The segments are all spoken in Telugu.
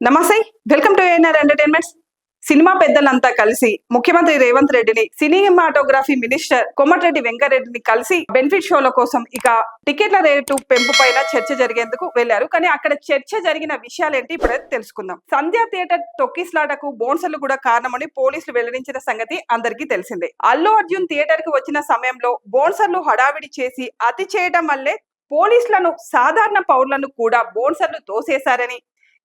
నమస్తే welcome to ANR entertainments cinema పెద్దలంతా కలిసి ముఖ్యమంత్రి రేవంత్ రెడ్డిని సినిమాటోగ్రఫీ మినిస్టర్ కోమటిరెడ్డి వెంకరెడ్డిని కలిసి బెనిఫిట్ షోల కోసం ఇక టికెట్ల రేటు పెంపు పైన చర్చ జరిగేందుకు వెళ్ళారు కానీ అక్కడ చర్చ జరిగిన విషయాలేంటి ఇప్పుడైతే తెలుసుకుందాం. సంధ్యా థియేటర్ తొక్కిస్లాటకు బోన్సర్లు కూడా కారణమని పోలీసులు వెల్లడించిన సంగతి అందరికీ తెలిసిందే. అల్లు అర్జున్ థియేటర్కు వచ్చిన సమయంలో బోన్సర్లు హడావిడి చేసి అతి చేయడం వల్లే పోలీసులను సాధారణ పౌరులను కూడా బోన్సర్లు తోసేశారని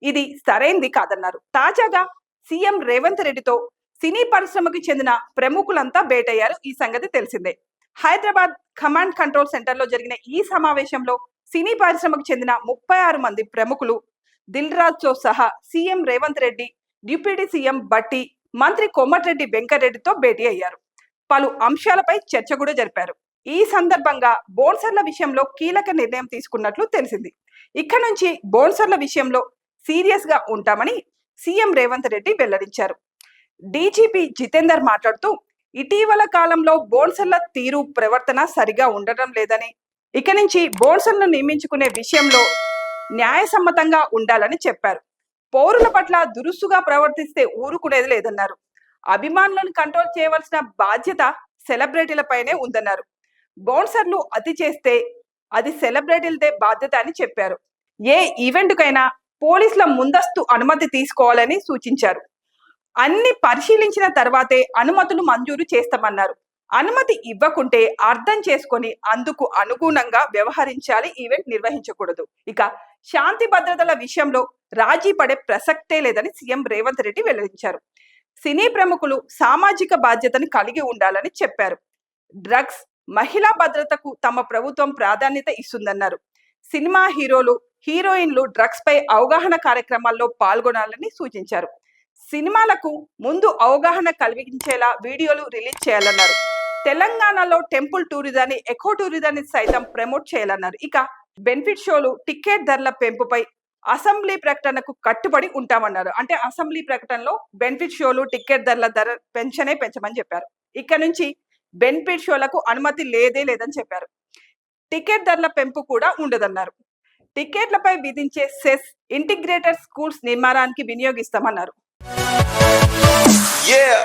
ఇది సరైంది కాదన్నారు. తాజాగా సీఎం రేవంత్ రెడ్డితో సినీ పరిశ్రమకు చెందిన ప్రముఖులంతా భేటయ్యారు. ఈ సంగతి తెలిసిందే. హైదరాబాద్ కమాండ్ కంట్రోల్ సెంటర్లో జరిగిన ఈ సమావేశంలో సినీ పరిశ్రమకు చెందిన ముప్పై ఆరు మంది ప్రముఖులు దిల్ రాజ్తో సహా CM Revanth Reddy deputy CM Bhatti మంత్రి కోమటిరెడ్డి వెంకరెడ్డితో భేటీ అయ్యారు. పలు అంశాలపై చర్చ కూడా జరిపారు. ఈ సందర్భంగా బోన్సర్ల విషయంలో కీలక నిర్ణయం తీసుకున్నట్లు తెలిసింది. ఇక్కడ నుంచి బోన్సర్ల విషయంలో సీరియస్గా ఉంటామని సీఎం రేవంత్ రెడ్డి వెల్లడించారు. డీజీపీ జితేందర్ మాట్లాడుతూ ఇటీవల కాలంలో బోన్సర్ల తీరు ప్రవర్తన సరిగా ఉండటం లేదని ఇక నుంచి బోన్సర్లను నియమించుకునే విషయంలో న్యాయసమ్మతంగా ఉండాలని చెప్పారు. పౌరుల పట్ల దురుసుగా ప్రవర్తిస్తే ఊరుకునేది లేదన్నారు. అభిమానులను కంట్రోల్ చేయవలసిన బాధ్యత సెలబ్రిటీలపైనే ఉందన్నారు. బౌన్సర్లు అతి చేస్తే అది సెలబ్రిటీలదే బాధ్యత అని చెప్పారు. ఏ ఈవెంట్కైనా పోలీసుల ముందస్తు అనుమతి తీసుకోవాలని సూచించారు. అన్ని పరిశీలించిన తర్వాతే అనుమతులు మంజూరు చేస్తామన్నారు. అనుమతి ఇవ్వకుంటే అర్థం చేసుకొని అందుకు అనుగుణంగా వ్యవహరించాలి ఈవెంట్ నిర్వహించకూడదు. ఇక శాంతి భద్రతల విషయంలో రాజీ పడే ప్రసక్తే లేదని సీఎం రేవంత్ రెడ్డి వెల్లడించారు. సినీ ప్రముఖులు సామాజిక బాధ్యతను కలిగి ఉండాలని చెప్పారు. డ్రగ్స్ మహిళా భద్రతకు తమ ప్రభుత్వం ప్రాధాన్యత ఇస్తుందన్నారు. సినిమా హీరోలు హీరోయిన్లు డ్రగ్స్ పై అవగాహన కార్యక్రమాల్లో పాల్గొనాలని సూచించారు. సినిమాలకు ముందు అవగాహన కలిగించేలా వీడియోలు రిలీజ్ చేయాలన్నారు. తెలంగాణలో టెంపుల్ టూరిజాన్ని ఎకో టూరిజాన్ని సైతం ప్రమోట్ చేయాలన్నారు. ఇక బెనిఫిట్ షోలు టికెట్ ధరల పెంపుపై అసెంబ్లీ ప్రకటనకు కట్టుబడి ఉంటామన్నారు. అంటే అసెంబ్లీ ప్రకటనలో బెనిఫిట్ షోలు టికెట్ ధరల ధర పెంచనే పెంచమని చెప్పారు. ఇక్కడ నుంచి బెనిఫిట్ షోలకు అనుమతి లేదే లేదని చెప్పారు. టికెట్ ధరల పెంపు కూడా ఉండదన్నారు. టికెట్లపై విధించే సెస్ ఇంటిగ్రేటెడ్ స్కూల్స్ నిర్మాణానికి వినియోగిస్తామన్నారు Yeah.